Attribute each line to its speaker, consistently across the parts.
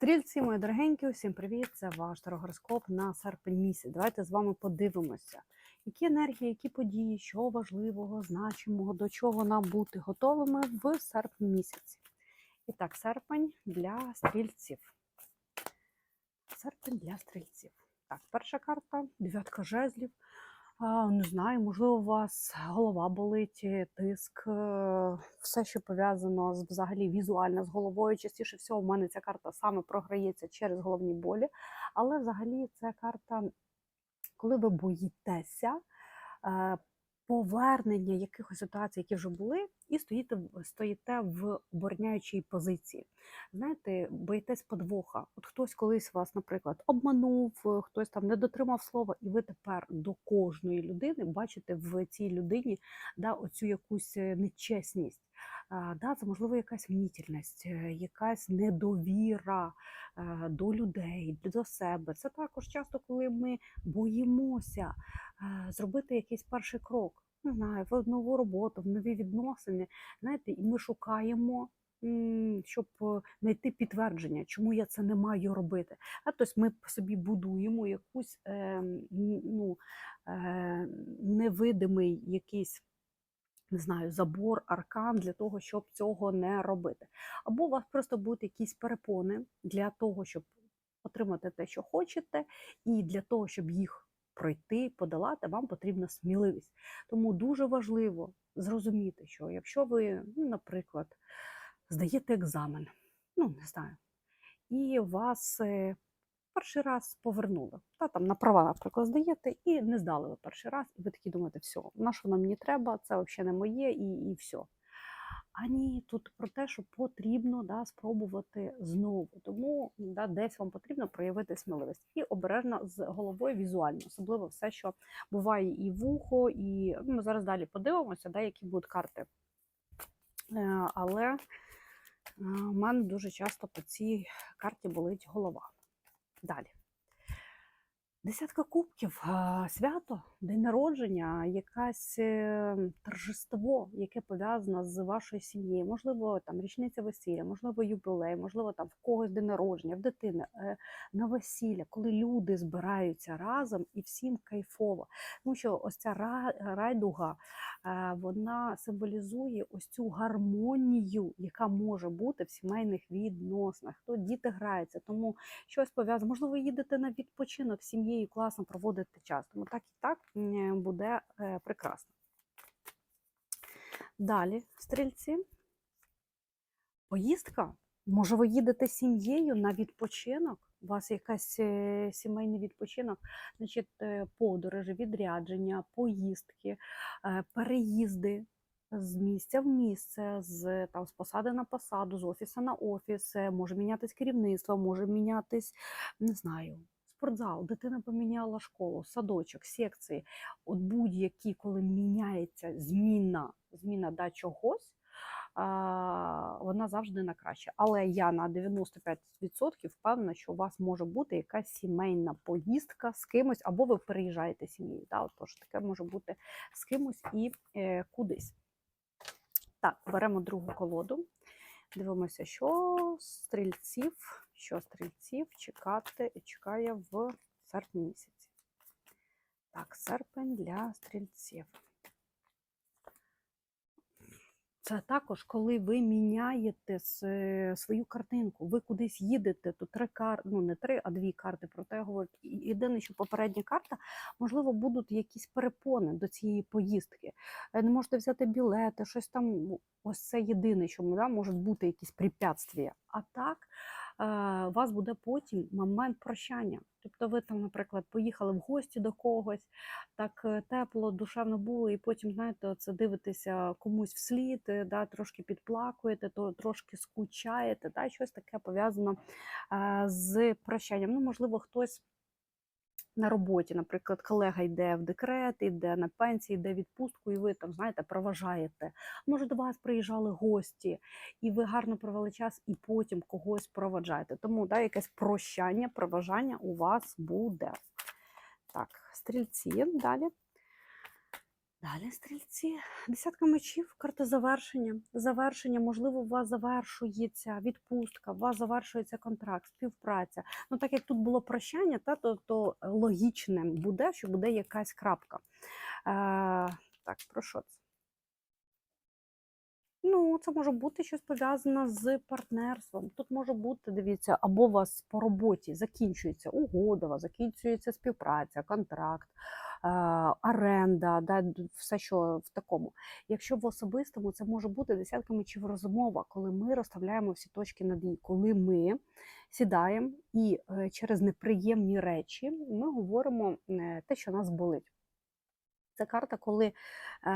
Speaker 1: Стрільці, мої дорогенькі, усім привіт! Це ваш тарогороскоп на серпень місяць. Давайте з вами подивимося, які енергії, які події, що важливого, значимого, до чого нам бути готовими в серпні місяці. І так, серпень для стрільців. Серпень для стрільців. Так, перша карта дев'ятка жезлів. Не знаю, можливо, у вас голова болить, е, тиск, е, все, що пов'язано з взагалі візуально з головою. Частіше всього, в мене ця карта саме програється через головні болі. Але взагалі ця карта, коли ви боїтеся е, повернення якихось ситуацій, які вже були, і стоїте, стоїте в обороняючій позиції. Знаєте, боїтесь подвоха. От хтось колись вас, наприклад, обманув, е, хтось там не дотримав слова, і ви тепер до кожної людини бачите в цій людині да, оцю якусь е, нечесність. Да, це можливо якась мнітільність, е, якась недовіра е, до людей, до себе. Це також часто, коли ми боїмося е, зробити якийсь перший крок. Не знаю, в нову роботу, в нові відносини. Знаєте, і ми шукаємо, щоб знайти підтвердження, чому я це не маю робити. А тобто ми собі будуємо якусь е, ну, е, невидимий якийсь. Не знаю, забор, аркан для того, щоб цього не робити. Або у вас просто будуть якісь перепони для того, щоб отримати те, що хочете, і для того, щоб їх пройти, подолати, вам потрібна сміливість. Тому дуже важливо зрозуміти, що якщо ви, ну, наприклад, здаєте екзамен, ну не знаю, і вас е, перший раз повернули, та там на права, наприклад, здаєте, і не здали ви перший раз, і ви такі думаєте, все, на що нам мені треба, це взагалі не моє, і, і все. А ні, тут про те, що потрібно да, спробувати знову. Тому да, десь вам потрібно проявити сміливість і обережно з головою візуально, особливо все, що буває і вухо, і ну, ми зараз далі подивимося, да, які будуть карти. Е, Але е, у мене дуже часто по цій карті болить голова. Далі. Десятка кубків, свято, день народження, якесь е, торжество, яке пов'язане з вашою сім'єю. Можливо, там річниця весілля, можливо, юбілей, можливо, там в когось день народження, в дитини е, на весілля, коли люди збираються разом і всім кайфово. Тому що ось ця ра- райдуга, е, вона символізує ось цю гармонію, яка може бути в сімейних відносинах. То діти граються, тому щось пов'язане. Можливо, їдете на відпочинок сім'єю, класно проводите час. Тому так і так буде е, прекрасно. Далі, стрільці. Поїздка. Може, ви їдете сім'єю на відпочинок? У вас якась е, сімейний відпочинок, значить, е, подорожі, відрядження, поїздки, е, переїзди з місця в місце, з, там, з посади на посаду, з офісу на офіс, е, може мінятись керівництво, може мінятись, не знаю, спортзал, дитина поміняла школу, садочок, секції. От будь-які, коли міняється зміна, зміна да, чогось, вона завжди на краще. Але я на 95% впевнена, що у вас може бути якась сімейна поїздка з кимось, або ви переїжджаєте сім'єю. Да? Тож таке може бути з кимось і е, кудись. Так, беремо другу колоду. Дивимося, що стрільців, що стрільців чекати, чекає в серпні місяці. Так, серпень для стрільців. Це також, коли ви міняєте свою картинку, ви кудись їдете, то три карти, ну не три, а дві карти. Проте я єдине, що попередня карта, можливо, будуть якісь перепони до цієї поїздки. Е, Не можете взяти білети, щось там. ну, Ось це єдине, що да, можуть бути якісь препятствия. А так е, у вас буде потім момент прощання. Тобто ви там, наприклад, поїхали в гості до когось, так е, тепло, душевно було, і потім, знаєте, це дивитеся комусь вслід, е, да, трошки підплакуєте, то трошки скучаєте, да, щось таке пов'язано з прощанням. Ну, можливо, хтось. На роботі, наприклад, колега йде в декрет, йде на пенсію, йде відпустку, і ви там, знаєте, проважаєте. Може, до вас приїжджали гості, і ви гарно провели час, і потім когось проваджаєте. Тому да, якесь прощання, проважання у вас буде. Так, стрільці далі. Далі стрільці, десятка мечів, карта завершення. Завершення, можливо, у вас завершується відпустка, у вас завершується контракт, співпраця. Ну, так як тут було прощання, та, то, то логічним буде, що буде якась крапка. Е, так, про що це? Ну, це може бути щось пов'язане з партнерством. Тут може бути, дивіться, або у вас по роботі закінчується угода, закінчується співпраця, контракт, е, оренда, да, все, що в такому. Якщо в особистому, це може бути десятка мечів розмова, коли ми розставляємо всі точки над «і», коли ми сідаємо і е, через неприємні речі ми говоримо е, те, що нас болить. Це карта, коли е,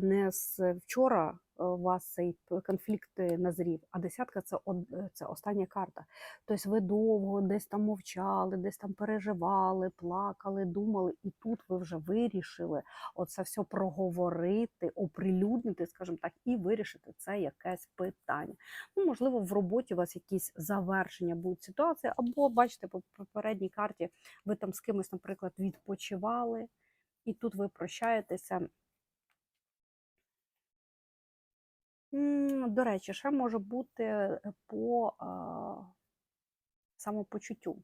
Speaker 1: не з вчора е, у вас цей конфлікт е, назрів, а десятка це, е, це остання карта. Тобто ви довго десь там мовчали, десь там переживали, плакали, думали, і тут ви вже вирішили оце все проговорити, оприлюднити, скажімо так, і вирішити це якесь питання. Ну, можливо, в роботі у вас якісь завершення будуть ситуації, або бачите, по попередній карті ви там з кимось, наприклад, відпочивали і тут ви прощаєтеся. До речі, ще може бути е, по самопочуттю.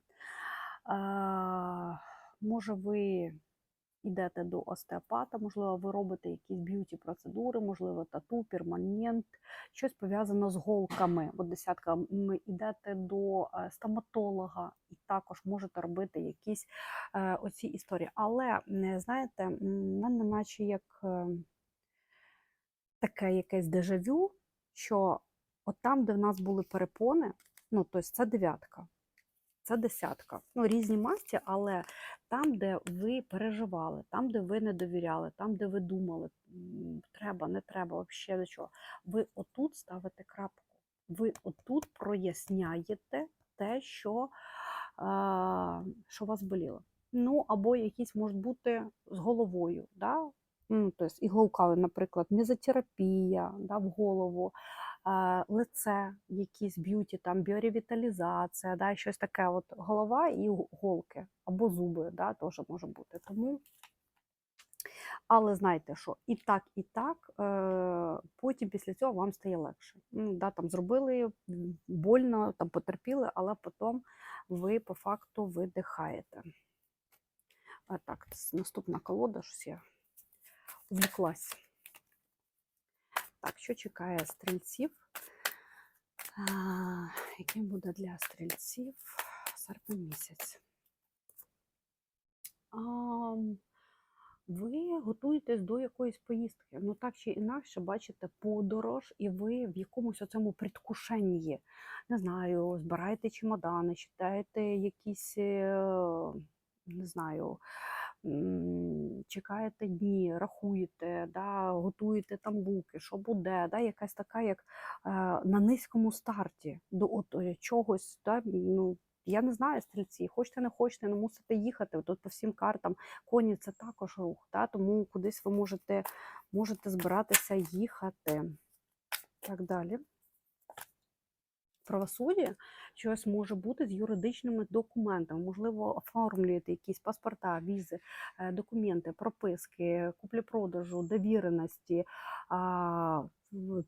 Speaker 1: Може, ви йдете до остеопата, можливо, ви робите якісь б'юті процедури, можливо, тату, перманент, щось пов'язане з голками. От десятка, ми йдете до е, стоматолога і також можете робити якісь е, оці історії. Але знаєте, в мене наче як е, таке якесь дежавю, що от там, де в нас були перепони, ну тобто це дев'ятка. Це десятка. Ну, різні масті, але там, де ви переживали, там, де ви не довіряли, там, де ви думали, треба, не треба, взагалі до чого. Ви отут ставите крапку. Ви отут проясняєте те, що, а, що вас боліло. Ну, або якісь можуть бути з головою. Да? Ну, тобто іголкали, наприклад, мезотерапія да, в голову, лице, якісь б'юті, там біоревіталізація, да, щось таке. От голова і голки, або зуби, да, теж може бути. Тому, але знайте, що і так, і так, е, потім після цього вам стає легше. Ну, да, там зробили больно, там потерпіли, але потім ви по факту видихаєте. А так, наступна колода, щось я увлеклась. Так, що чекає стрільців? А, яким буде для стрільців серпень місяць? А, ви готуєтесь до якоїсь поїздки. Ну так чи інакше, бачите подорож, і ви в якомусь оцьому предвкушенні. Не знаю, збираєте чемодани, читаєте якісь, е, не знаю, чекаєте дні, рахуєте, да, готуєте там луки, що буде, да, якась така, як е, на низькому старті до от, е, чогось. Да, ну, я не знаю, стрільці, хочете, не хочете, не мусите їхати. Тут по всім картам коні це також рух, да, тому кудись ви можете, можете збиратися їхати. Так далі. Правосуддя щось може бути з юридичними документами. Можливо, оформлюєте якісь паспорта, візи, е, документи, прописки, куплі-продажу, довіреності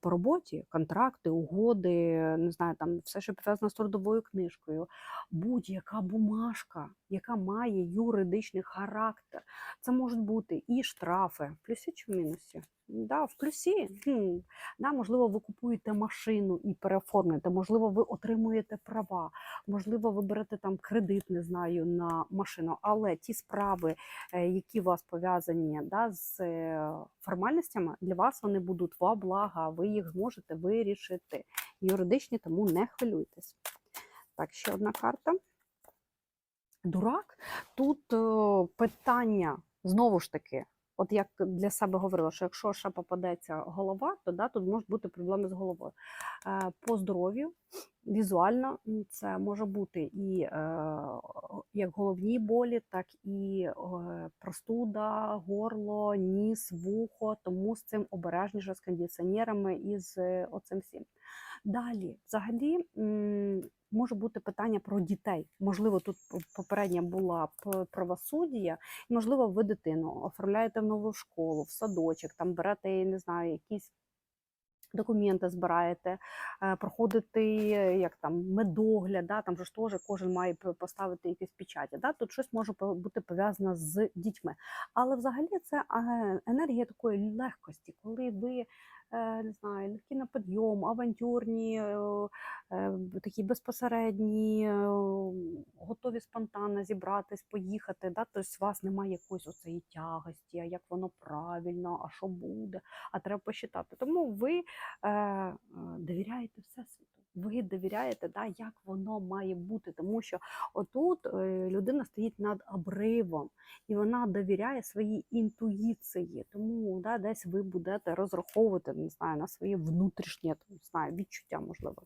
Speaker 1: по роботі, контракти, угоди, не знаю, там все, що пов'язано з трудовою книжкою, будь-яка бумажка, яка має юридичний характер. Це можуть бути і штрафи, плюсі чи в мінусі. Да, в плюсі. Хм. Да, можливо, ви купуєте машину і переоформлюєте, можливо, ви отримуєте права, можливо, ви берете там кредит, не знаю, на машину. Але ті справи, е, які у вас пов'язані да, з е, формальностями, для вас вони будуть во блага, ви їх зможете вирішити. Юридичні, тому не хвилюйтесь. Так, ще одна карта. Дурак. Тут е, питання знову ж таки. От як для себе говорила, що якщо ще попадеться голова, то да, тут можуть бути проблеми з головою. Е, По здоров'ю візуально це може бути і е, як головні болі, так і простуда, горло, ніс, вухо, тому з цим обережніше з кондиціонерами і з е, оцим всім. Далі, взагалі, може бути питання про дітей. Можливо, тут попередня була правосуддя, і можливо, ви дитину оформляєте в нову школу, в садочок, там берете, не знаю, якісь. Документи збираєте, е, проходити е, як там медогляд, да, там ж теж кожен має поставити якісь печаті. Да, тут щось може бути пов'язане з дітьми. Але взагалі це енергія такої легкості, коли ви не знаю, легкі на підйом, авантюрні, е, е, такі безпосередні, е, готові спонтанно зібратись, поїхати. Да? Тобто у вас немає якоїсь оцеї тягості, а як воно правильно, а що буде, а треба посчитати. Тому ви е, е, довіряєте всесвіту. Ви довіряєте, да, як воно має бути, тому що отут е, людина стоїть над обривом, і вона довіряє своїй інтуїції. Тому да, десь ви будете розраховувати не знаю, на своє внутрішнє не знаю, відчуття, можливо.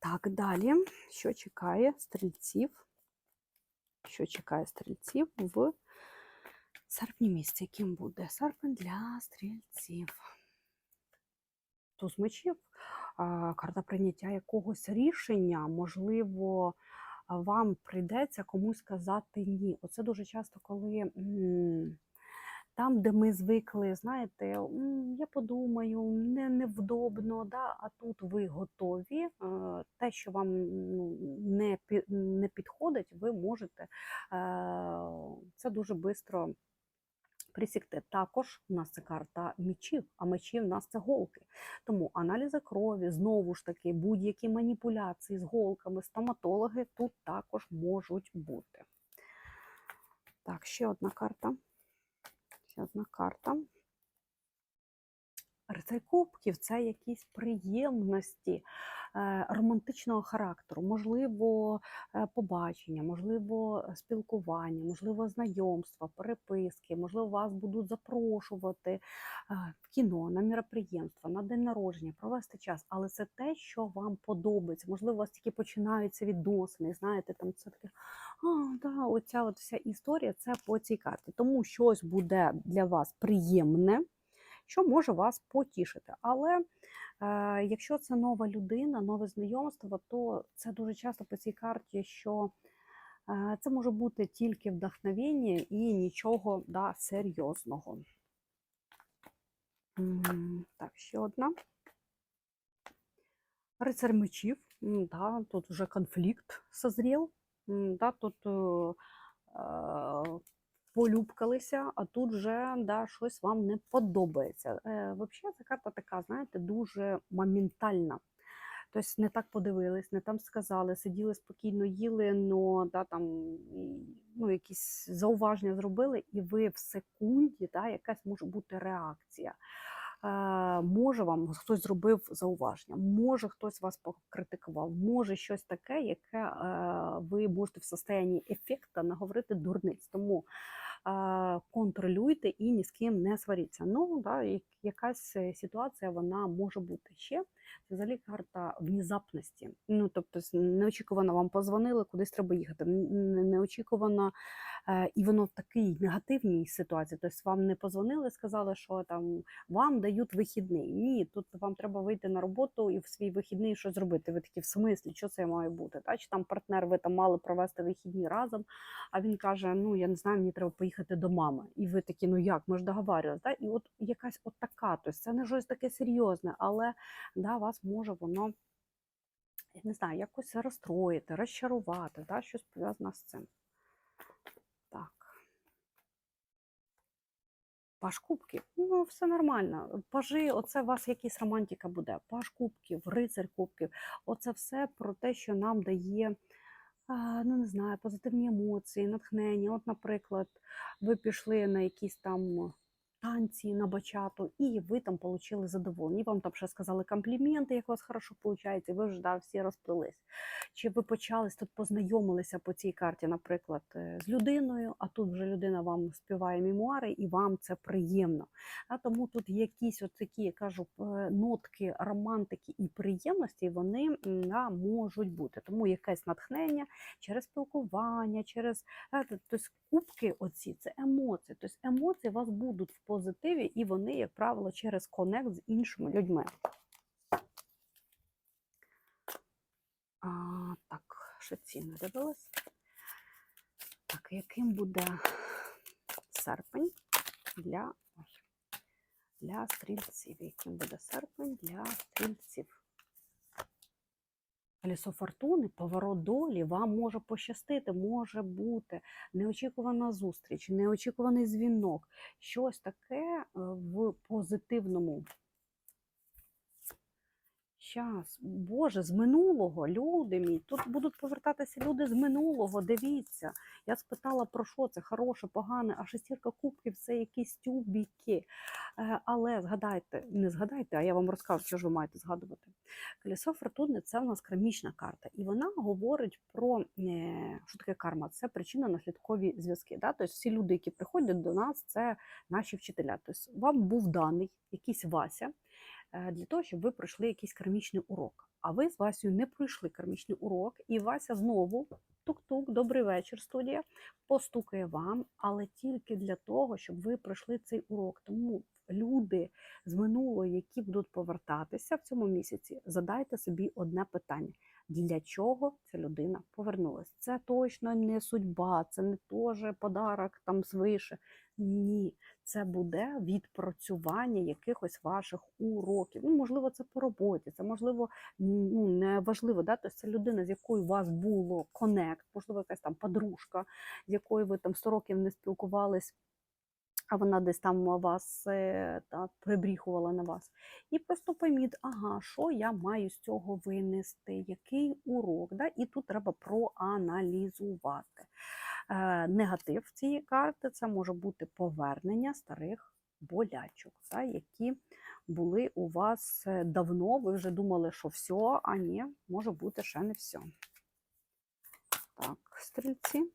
Speaker 1: Так, далі, що чекає стрільців? Що чекає стрільців в серпні місяці? Яким буде серпень для стрільців? Туз мечів, карта прийняття якогось рішення, можливо, вам прийдеться комусь сказати ні. Оце дуже часто, коли там, де ми звикли, знаєте, я подумаю, не невдобно, да? а тут ви готові. Те, що вам ну, не, не підходить, ви можете е, це дуже швидко присікти. Також у нас це карта мечів, а мечі в нас це голки. Тому аналізи крові, знову ж таки, будь-які маніпуляції з голками, стоматологи тут також можуть бути. Так, ще одна карта. Ще одна карта. Рицарь кубків це якісь приємності романтичного характеру, можливо, е, побачення, можливо, спілкування, можливо, знайомства, переписки, можливо, вас будуть запрошувати е, в кіно, на міроприємства, на день народження, провести час. Але це те, що вам подобається. Можливо, у вас тільки починаються відносини. Знаєте, там це таке, а, да, оця от вся історія це по цій карті. Тому щось буде для вас приємне що може вас потішити. Але е, якщо це нова людина, нове знайомство, то це дуже часто по цій карті, що е, це може бути тільки вдохновення і нічого да, серйозного. Так, ще одна. Рицар мечів. Да, тут вже конфлікт созрів. Да, тут е, е, полюбкалися, а тут вже да, щось вам не подобається. Е, Взагалі, ця карта така, знаєте, дуже моментальна. Тобто не так подивились, не там сказали, сиділи спокійно, їли, но да, там, ну, якісь зауваження зробили, і ви в секунді, да, якась може бути реакція. Е, може вам хтось зробив зауваження, може хтось вас покритикував, може щось таке, яке е, ви можете в состоянні ефекта наговорити дурниць. Тому контролюйте і ні з ким не сваріться. Ну, да, як- якась е, ситуація вона може бути ще. Це взагалі карта внезапності. Ну, тобто, неочікувано вам позвонили, кудись треба їхати. Неочікувано, е, і воно в такій негативній ситуації. Тобто вам не позвонили, сказали, що там вам дають вихідний. Ні, тут вам треба вийти на роботу і в свій вихідний щось зробити. Ви такі в смислі, що це має бути? Та? Чи там партнер, ви там мали провести вихідні разом, а він каже: Ну я не знаю, мені треба поїхати до мами. І ви такі, ну як, ми ж договарювалися. І от якась от така, тобто це не щось таке серйозне, але да, вас може воно. Я не знаю, якось розстроїти, розчарувати, да, щось пов'язане з цим. Так. Паш кубків, ну все нормально. Пажи, оце у вас якась романтика буде. Паш кубків, рицар кубків. Оце все про те, що нам дає, ну не знаю, позитивні емоції, натхнення. От, наприклад, ви пішли на якісь там танці, на бачату, і ви там отримали задоволення. Вам там ще сказали компліменти, як у вас хорошо виходить, і ви вже да, всі розплились. Чи ви почались тут познайомилися по цій карті, наприклад, е, з людиною, а тут вже людина вам співає мемуари, і вам це приємно. А тому тут якісь от такі, я кажу, е, нотки романтики і приємності вони да, можуть бути. Тому якесь натхнення через спілкування, через тобто кубки оці це емоції. Тобто емоції вас будуть позитиві, і вони, як правило, через конект з іншими людьми. А, так, ще ці не дивилась. Так, яким буде серпень для, для стрільців? Яким буде серпень для стрільців? Колесо фортуни, поворот долі, вам може пощастити, може бути неочікувана зустріч, неочікуваний дзвінок, щось таке е, в позитивному. Щас, Боже, з минулого, люди мій, тут будуть повертатися люди з минулого, дивіться. Я спитала, про що це, хороше, погане, а шестірка кубків це якісь тюбіки. Е, Але згадайте, не згадайте, а я вам розкажу, що ж ви маєте згадувати. Колесо фортуни це у нас кармічна карта, і вона говорить про е, що таке карма. Це причинно-наслідкові зв'язки. Да? Тобто всі люди, які приходять до нас, це наші вчителя. Тобто вам був даний якийсь Вася для того, щоб ви пройшли якийсь кармічний урок. А ви з Васею не пройшли кармічний урок, і Вася знову тук-тук, добрий вечір, студія, постукає вам, але тільки для того, щоб ви пройшли цей урок. Тому люди з минулого, які будуть повертатися в цьому місяці, задайте собі одне питання: для чого ця людина повернулася? Це точно не судьба, це не теж подарок там свише. Ні, це буде відпрацювання якихось ваших уроків. Ну, можливо, це по роботі, це можливо ну, не важливо. Да? Тобто це людина, з якою у вас було конект, можливо, якась там подружка, з якою ви там 100 років не спілкувались а вона десь там вас е, та, прибріхувала на вас. І просто пойміть, ага, що я маю з цього винести, який урок. Да? І тут треба проаналізувати. Е, негатив цієї карти це може бути повернення старих болячок, да, які були у вас е, давно. Ви вже думали, що все, а ні, може бути ще не все. Так, стрільці.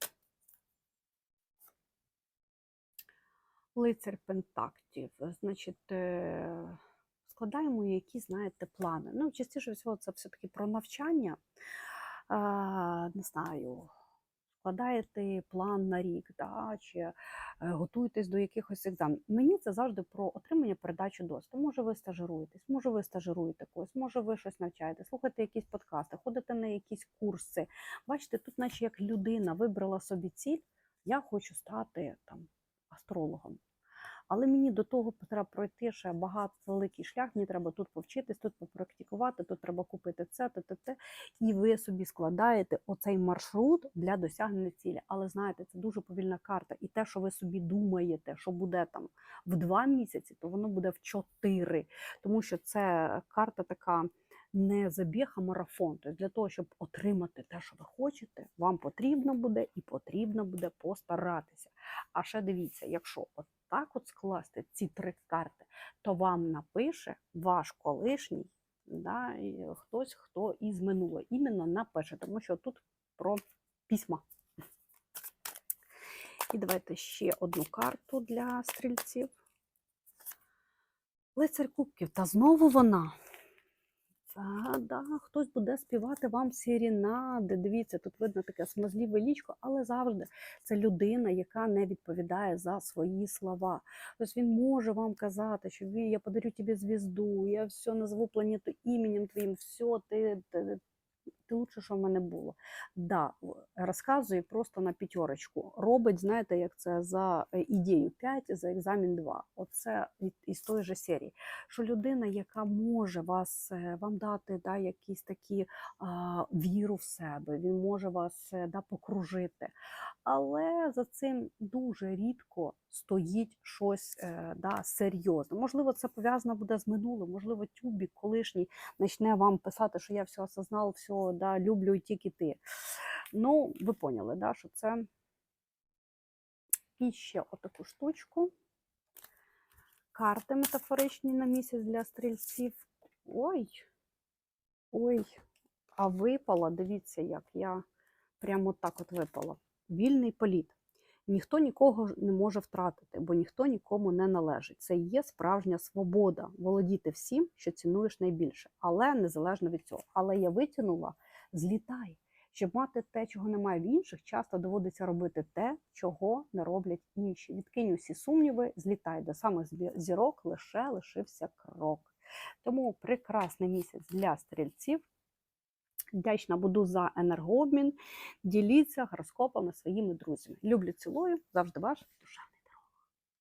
Speaker 1: Лицар Пентактів, значить, е, складаємо які, знаєте, плани. Ну, частіше всього, це все-таки про навчання. Не знаю, складаєте план на рік, да, чи е, готуєтесь до якихось екзаменів. Мені це завжди про отримання передачі досвіду. Може, ви стажируєтесь, може, ви стажируєте когось, може, ви щось навчаєте, слухаєте якісь подкасти, ходите на якісь курси. Бачите, тут, наче як людина вибрала собі ціль, я хочу стати там астрологом. Але мені до того треба пройти ще багато великий шлях. Мені треба тут повчитись, тут попрактикувати, тут треба купити це, те, те, те. І ви собі складаєте оцей маршрут для досягнення цілі. Але знаєте, це дуже повільна карта. І те, що ви собі думаєте, що буде там в два місяці, то воно буде в чотири. Тому що це карта така. Не забіг, а марафон. Тобто для того, щоб отримати те, що ви хочете, вам потрібно буде і потрібно буде постаратися. А ще дивіться, якщо от так от скласти ці три карти, то вам напише ваш колишній, да, хтось, хто із минулого, іменно напише, тому що тут про письма. І давайте ще одну карту для стрільців. Лицар Кубків, та знову вона. А, да, хтось буде співати вам сірінади. Дивіться, тут видно таке смазліве лічко, але завжди це людина, яка не відповідає за свої слова. Тобто він може вам казати, що я подарю тобі звізду, я все назву планету іменем твоїм, все, ти, ти, ти лучше, що в мене було. Да, розказує просто на п'ятерочку. Робить, знаєте, як це за е, ідею 5, за екзамен 2. Оце із тої же серії. Що людина, яка може вас, е, вам дати да, якісь такі а, віру в себе, він може вас е, да, покружити. Але за цим дуже рідко стоїть щось да, серйозне. Можливо, це пов'язано буде з минулим, можливо, тюбік колишній почне вам писати, що я все осознав, все да, люблю тільки ти. Ну, ви поняли, да, що це і ще отаку штучку. Карти метафоричні на місяць для стрільців. Ой, ой, а випала, дивіться, як я прямо так от випала. Вільний політ. Ніхто нікого не може втратити, бо ніхто нікому не належить. Це є справжня свобода володіти всім, що цінуєш найбільше, але незалежно від цього. Але я витягнула злітай. Щоб мати те, чого немає в інших, часто доводиться робити те, чого не роблять інші. Відкинь усі сумніви, злітай до самих зірок, лише лишився крок. Тому прекрасний місяць для стрільців. Вдячна буду за енергообмін. Діліться гороскопами своїми друзями. Люблю, цілую, завжди ваша душа.